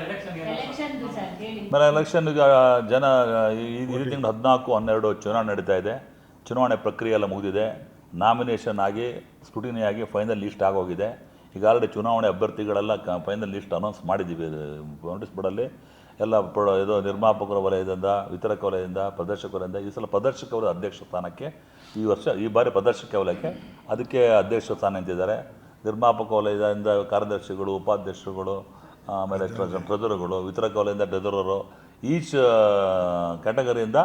Election sir ಹೇಳಿ. ಆಮೇಲೆ election ಈಗ ಜನ ಈ ಈ ತಿಂಗಳು ಹದಿನಾಲ್ಕು ಹನ್ನೆರಡು ಚುನಾವಣೆ ನಡೀತಾ ಇದೆ. ಚುನಾವಣೆ ಪ್ರಕ್ರಿಯೆ ಎಲ್ಲ ಮುಗಿದಿದೆ. ನಾಮಿನೇಷನ್ ಆಗಿ ಸ್ಕ್ರೂಟಿನಿ ಆಗಿ ಫೈನಲ್ ಲಿಸ್ಟ್ ಆಗೋಗಿದೆ. ಈಗ ಆಲ್ರೆಡಿ ಚುನಾವಣೆ ಅಭ್ಯರ್ಥಿಗಳೆಲ್ಲ ಕ ಫೈನಲ್ ಲಿಸ್ಟ್ ಅನೌನ್ಸ್ ಮಾಡಿದ್ದೀವಿ ನೋಟಿಸ್ ಬೋರ್ಡಲ್ಲಿ ಎಲ್ಲ ಪ್ರೊ ಇದು ನಿರ್ಮಾಪಕರ ವಲಯದಿಂದ ವಿತರಕ ವಲಯದಿಂದ ಪ್ರದರ್ಶಕ ವಲಯದಿಂದ ಈ ಸಲ ಪ್ರದರ್ಶಕ ವಲಯದ ಅಧ್ಯಕ್ಷ ಸ್ಥಾನಕ್ಕೆ ಈ ವರ್ಷ ಈ ಬಾರಿ ಪ್ರದರ್ಶಕ ವಲಯಕ್ಕೆ ಅದಕ್ಕೆ ಅಧ್ಯಕ್ಷ ಸ್ಥಾನ ಅಂತಿದ್ದಾರೆ ನಿರ್ಮಾಪಕ ವಲಯದಿಂದ ಕಾರ್ಯದರ್ಶಿಗಳು ಉಪಾಧ್ಯಕ್ಷರುಗಳು ಆಮೇಲೆ ಟ್ರೆಜರ್ಗಳು ವಿತರಕ ವಲಯದಿಂದ ಟ್ರೆಜರರು ಈಚ್ ಕ್ಯಾಟಗರಿಯಿಂದ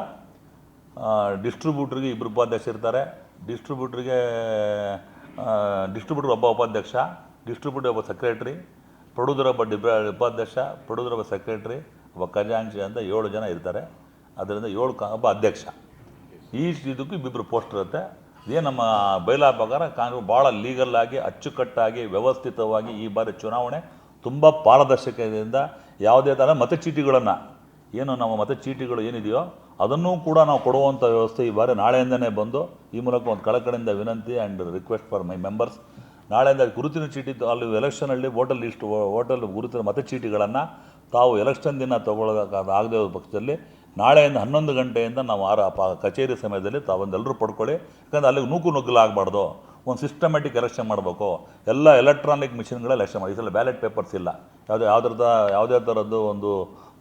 ಡಿಸ್ಟ್ರಿಬ್ಯೂಟ್ರಿಗೆ ಇಬ್ಬರು ಉಪಾಧ್ಯಕ್ಷ ಇರ್ತಾರೆ. ಡಿಸ್ಟ್ರಿಬ್ಯೂಟ್ರಿಗೆ ಡಿಸ್ಟ್ರಿಬ್ಯೂಟರ್ ಒಬ್ಬ ಉಪಾಧ್ಯಕ್ಷ ಡಿಸ್ಟ್ರಿಬ್ಯೂಟರ್ ಒಬ್ಬ ಸೆಕ್ರೆಟ್ರಿ ಪ್ರೊಡ್ಯೂಸರ್ ಒಬ್ಬ ಡಿಬ್ರ ಉಪಾಧ್ಯಕ್ಷ ಪ್ರೊಡ್ಯೂಸರ್ ಒಬ್ಬ ಸೆಕ್ರೆಟ್ರಿ ಒಬ್ಬ ಖಜಾಂಚಿ ಅಂತ ಏಳು ಜನ ಇರ್ತಾರೆ. ಅದರಿಂದ ಏಳು ಕ, ಒಬ್ಬ ಅಧ್ಯಕ್ಷ. ಈ ಇದಕ್ಕೂ ಇಬ್ಬಿಬ್ಬರು ಪೋಸ್ಟ್ ಇರುತ್ತೆ. ಇದೇ ನಮ್ಮ ಬೈಲಾ ಪ್ರಕಾರ ಕಾಂಗ್ರೆಸ್ ಭಾಳ ಲೀಗಲ್ ಆಗಿ, ಅಚ್ಚುಕಟ್ಟಾಗಿ, ವ್ಯವಸ್ಥಿತವಾಗಿ ಈ ಬಾರಿ ಚುನಾವಣೆ ತುಂಬ ಪಾರದರ್ಶಕತೆಯಿಂದ ಯಾವುದೇ ಥರ ಮತಚೀಟಿಗಳನ್ನು, ಏನು ನಮ್ಮ ಮತಚೀಟಿಗಳು ಏನಿದೆಯೋ ಅದನ್ನೂ ಕೂಡ ನಾವು ಕೊಡುವಂಥ ವ್ಯವಸ್ಥೆ ಈ ಬಾರಿ ನಾಳೆಯಿಂದನೇ ಬಂದು ಈ ಮೂಲಕ ಒಂದು ಕಳಕಳಿಯಿಂದ ವಿನಂತಿ and request for my members ನಾಳೆಯಿಂದ ಗುರುತಿನ ಚೀಟಿ, ಅಲ್ಲಿ ಎಲೆಕ್ಷನಲ್ಲಿ ವೋಟರ್ ಲಿಸ್ಟ್ ಓಟಲ್ ಗುರುತಿನ ಮತಚೀಟಿಗಳನ್ನು ತಾವು ಎಲೆಕ್ಷನ್ ದಿನ ಆಗದೇ ಇರೋ ಪಕ್ಷದಲ್ಲಿ ನಾಳೆಯಿಂದ ಹನ್ನೊಂದು ಗಂಟೆಯಿಂದ ನಾವು ಆರ ಕಚೇರಿ ಸಮಯದಲ್ಲಿ ತಾವೊಂದೆಲ್ಲರೂ ಪಡ್ಕೊಳ್ಳಿ. ಯಾಕಂದ್ರೆ ಅಲ್ಲಿಗೆ ನೂಕು ನುಗ್ಗಲಾಗಬಾರ್ದು. ಒಂದು ಸಿಸ್ಟಮ್ಯಾಟಿಕ್ ಎಲೆಕ್ಷನ್ ಮಾಡಬೇಕು. ಎಲ್ಲ ಎಲೆಕ್ಟ್ರಾನಿಕ್ ಮಿಷಿನ್ಗಳ ಎಲೆಕ್ಷನ್ ಮಾಡಿ ಈ ಸಲ ಬ್ಯಾಲೆಟ್ ಪೇಪರ್ಸ್ ಇಲ್ಲ. ಯಾವುದೇ ಯಾವ್ದ್ರದ ಯಾವುದೇ ಥರದ್ದು ಒಂದು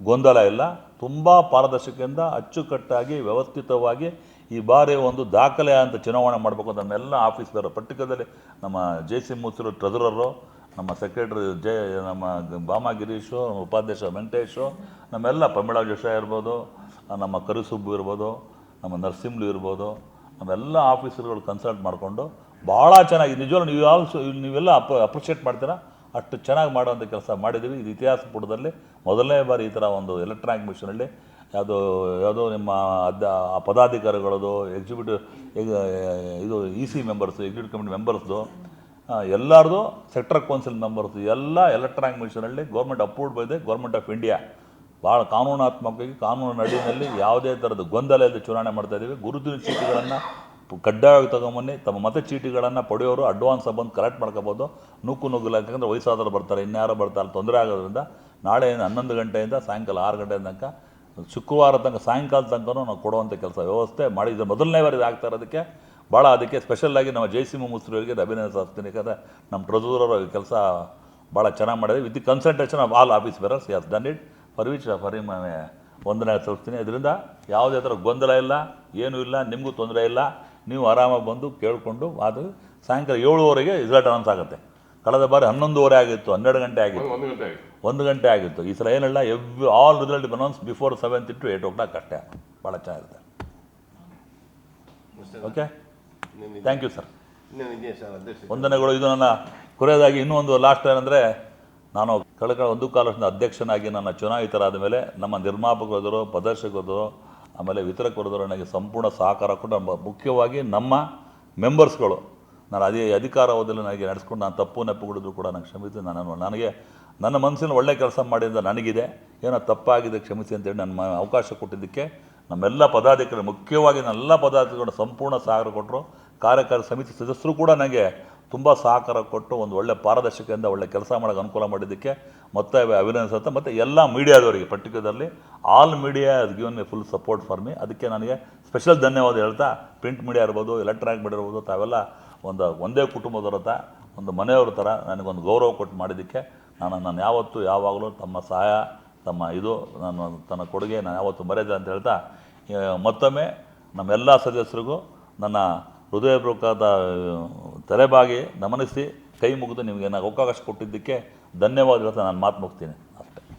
ಗೊಂದಲ ಇಲ್ಲ. ತುಂಬ ಪಾರದರ್ಶಕದಿಂದ ಅಚ್ಚುಕಟ್ಟಾಗಿ, ವ್ಯವಸ್ಥಿತವಾಗಿ ಈ ಬಾರಿ ಒಂದು ದಾಖಲೆ ಅಂತ ಚುನಾವಣೆ ಮಾಡಬೇಕು ಅದನ್ನೆಲ್ಲ ನಮ್ಮೆಲ್ಲ ಪರ್ಟಿಕ್ಯುಲರ್ಲಿ ನಮ್ಮ ಜೆ ಸಿ ಮುಸ್ರು ಟ್ರೆಜರರು, ನಮ್ಮ ಸೆಕ್ರೆಟರಿ ಜೆ, ನಮ್ಮ ಬಾಮ ಗಿರೀಶು ನಮ್ಮ ಉಪಾಧ್ಯಕ್ಷ ವೆಂಕಟೇಶು, ನಮ್ಮೆಲ್ಲ ಪ್ರಮೀಳಾ ಜೋಶ ಇರ್ಬೋದು, ನಮ್ಮ ಕರಿಸುಬ್ಬು ಇರ್ಬೋದು, ನಮ್ಮ ನರಸಿಂಹಲು ಇರ್ಬೋದು, ನಮ್ಮೆಲ್ಲ ಆಫೀಸರ್ಗಳು ಕನ್ಸಲ್ಟ್ ಮಾಡಿಕೊಂಡು ಭಾಳ ಚೆನ್ನಾಗಿ ನಿಜವಾಗ್ಲೂ ನೀವು ಆಲ್ಸೋ ನೀವೆಲ್ಲ ಅಪ್ ಅಪ್ರಿಷಿಯೇಟ್ ಮಾಡ್ತೀರಾ? ಅಷ್ಟು ಚೆನ್ನಾಗಿ ಮಾಡುವಂಥ ಕೆಲಸ ಮಾಡಿದ್ದೀವಿ. ಇದು ಇತಿಹಾಸ ಪುಟದಲ್ಲಿ. ಮೊದಲನೇ ಬಾರಿ ಈ ಥರ ಒಂದು ಎಲೆಕ್ಟ್ರಾನಿಕ್ ಮಿಷನಲ್ಲಿ ಯಾವುದೋ ಯಾವುದೋ ನಿಮ್ಮ ಅದ ಪದಾಧಿಕಾರಿಗಳದು ಎಕ್ಸಿಕ್ಯೂಟಿವ್ ಇದು E C members executive committee ಮೆಂಬರ್ಸ್ದು ಎಲ್ಲರದು ಸೆಕ್ಟರ್ ಕೌನ್ಸಿಲ್ ಮೆಂಬರ್ಸ್ ಎಲ್ಲ electronic ಮಿಷನಲ್ಲಿ government approved by the government of India ಭಾಳ ಕಾನೂನಾತ್ಮಕವಾಗಿ ಕಾನೂನು ಅಡಿಯಲ್ಲಿ ಯಾವುದೇ ಥರದ ಗೊಂದಲ ಇಲ್ಲದೆ ಚುನಾವಣೆ ಮಾಡ್ತಾ ಇದ್ದೀವಿ. ಗುರುತಿನ ಚೀಟಿಗಳನ್ನು ಕಡ್ಡಾಯವಾಗಿ ತಗೊಂಬನ್ನಿ. ತಮ್ಮ ಮತಚೀಟಿಗಳನ್ನು ಪಡೆಯೋರು ಅಡ್ವಾನ್ಸ್ ಬಂದು ಕಲೆಕ್ಟ್ ಮಾಡ್ಕೋಬೋದು. ನೂಕು ನುಗ್ಗಲ ಯಾಕಂದರೆ ವಯಸ್ಸಾದವರು ಬರ್ತಾರೆ. ಇನ್ಯಾರೋ ಬರ್ತಾರೆ. ತೊಂದರೆ ಆಗೋದ್ರಿಂದ ನಾಳೆ ಹನ್ನೊಂದು ಗಂಟೆಯಿಂದ ಸಾಯಂಕಾಲ ಆರು ಗಂಟೆ ತನಕ ಶುಕ್ರವಾರ ತನಕ ಸಾಯಂಕಾಲ ತನಕ ನಾವು ಕೊಡುವಂಥ ಕೆಲಸ ವ್ಯವಸ್ಥೆ ಮಾಡಿ. ಇದು ಮೊದಲನೇ ಬಾರಿ ಆಗ್ತಾ ಇರೋದಕ್ಕೆ ಭಾಳ ಅದಕ್ಕೆ ಸ್ಪೆಷಲ್ಲಾಗಿ ನಮ್ಮ ಜಯಸಿಂಹ ಮುಸ್ರಿಯವರಿಗೆ ಅಭಿನಂದನೆ ಸಲ್ಲಿಸ್ತೀನಿ. ಯಾಕಂದರೆ ನಮ್ಮ ಟ್ರೆಜರರ್ ಕೆಲಸ ಭಾಳ ಚೆನ್ನಾಗಿ ಮಾಡಿದೆ with concentration of all office bearers has done it for which for him ವಂದನೆ ಸಲ್ಲಿಸ್ತೀನಿ. ಇದರಿಂದ ಯಾವುದೇ ಥರ ಗೊಂದಲ ಇಲ್ಲ, ಏನೂ ಇಲ್ಲ, ನಿಮಗೂ ತೊಂದರೆ ಇಲ್ಲ. ನೀವು ಆರಾಮಾಗಿ ಬಂದು ಕೇಳಿಕೊಂಡು ಅದು ಸಾಯಂಕಾಲ ಏಳುವರೆಗೆ ರಿಸಲ್ಟ್ ಅನೌನ್ಸ್ ಆಗುತ್ತೆ. ಕಳೆದ ಬಾರಿ ಹನ್ನೊಂದುವರೆ ಆಗಿತ್ತು ಹನ್ನೆರಡು ಗಂಟೆ ಆಗಿತ್ತು. ಒಂದು ಗಂಟೆ ಆಗಿತ್ತು. ಈ ಸಲ ಏನಿಲ್ಲ every all result announce before seventh to eight o'clock ಅಷ್ಟೇ. ಭಾಳ ಚೆನ್ನಾಗಿರುತ್ತೆ. ಓಕೆ ಥ್ಯಾಂಕ್ ಯು ಸರ್ ವಂದನೆಗಳು. ಇದು ನನ್ನ ಕೊರೆಯದಾಗಿ ಇನ್ನೂ ಒಂದು ಲಾಸ್ಟ್ ಏನಂದರೆ ನಾನು ಕಳೆದ ಒಂದು ಕಾಲ ಅಧ್ಯಕ್ಷನಾಗಿ ನನ್ನ ಚುನಾಯಿತರಾದ ಮೇಲೆ ನಮ್ಮ ನಿರ್ಮಾಪಕರು ಪ್ರದರ್ಶಕರು ಆಮೇಲೆ ವಿತರಕ ನನಗೆ ಸಂಪೂರ್ಣ ಸಹಕಾರ ಕೊಟ್ಟು ನಮ್ಮ, ಮುಖ್ಯವಾಗಿ ನಮ್ಮ ಮೆಂಬರ್ಸ್ಗಳು ನಾನು ಅದೇ ಅಧಿಕಾರ ಅವಧಿಯಲ್ಲಿ ನನಗೆ ನಡೆಸ್ಕೊಂಡು ನಾನು ತಪ್ಪು ನೆಪ್ಪುಗಳಿದ್ರು ಕೂಡ ನನಗೆ ಕ್ಷಮಿಸಿ, ನಾನು ನನಗೆ ನನ್ನ ಮನಸ್ಸಿನ ಒಳ್ಳೆ ಕೆಲಸ ಮಾಡಿದ ನನಗಿದೆ. ಏನೋ ತಪ್ಪಾಗಿದೆ, ಕ್ಷಮಿಸಿ ಅಂತೇಳಿ ನನ್ನ ಅವಕಾಶ ಕೊಟ್ಟಿದ್ದಕ್ಕೆ ನಮ್ಮೆಲ್ಲ ಪದಾಧಿಕಾರಿ ಮುಖ್ಯವಾಗಿ ನನ್ನೆಲ್ಲ ಪದಾಧಿಕಾರಿಗಳು ಸಂಪೂರ್ಣ ಸಹಕಾರ ಕೊಟ್ಟರು. ಕಾರ್ಯಕಾರಿ ಸಮಿತಿ ಸದಸ್ಯರು ಕೂಡ ನನಗೆ ತುಂಬ ಸಹಕಾರ ಕೊಟ್ಟು ಒಂದು ಒಳ್ಳೆ ಪಾರದರ್ಶಕದಿಂದ ಒಳ್ಳೆ ಕೆಲಸ ಮಾಡೋಕ್ಕೆ ಅನುಕೂಲ ಮಾಡಿದ್ದಕ್ಕೆ ಮತ್ತೆ ಅಭಿನಂದಿಸುತ್ತೆ ಮತ್ತು ಎಲ್ಲ ಮೀಡಿಯಾದವರಿಗೆ, particularly all media given me full support for me ಅದಕ್ಕೆ ನನಗೆ ಸ್ಪೆಷಲ್ ಧನ್ಯವಾದ ಹೇಳ್ತಾ ಪ್ರಿಂಟ್ ಮೀಡಿಯಾ ಇರ್ಬೋದು ಎಲೆಕ್ಟ್ರಾನಿಕ್ ಮೀಡಿಯಾ ಇರ್ಬೋದು, ತಾವೆಲ್ಲ ಒಂದು ಒಂದೇ ಕುಟುಂಬದವರ ಥರ ಒಂದು ಮನೆಯವ್ರ ಥರ ನನಗೊಂದು ಗೌರವ ಕೊಟ್ಟು ಮಾಡಿದ್ದಕ್ಕೆ ನಾನು ನಾನು ಯಾವತ್ತೂ ಯಾವಾಗಲೂ ತಮ್ಮ ಸಹಾಯ, ತಮ್ಮ ಇದು ನಾನು ತನ್ನ ಕೊಡುಗೆ ನಾನು ಯಾವತ್ತೂ ಮರೆಯದೆ ಅಂತ ಹೇಳ್ತಾ ಮತ್ತೊಮ್ಮೆ ನಮ್ಮೆಲ್ಲ ಸದಸ್ಯರಿಗೂ ನನ್ನ ಹೃದಯಪೂರ್ವಕವಾದ ತಲೆಬಾಗಿ ನಮನಿಸಿ ಕೈ ಮುಗಿದು ನಿಮಗೆ ನಾನು ಅವಕಾಶ ಕೊಟ್ಟಿದ್ದಕ್ಕೆ ಧನ್ಯವಾದ ನಾನು ಮಾತು ಮುಗ್ತೀನಿ.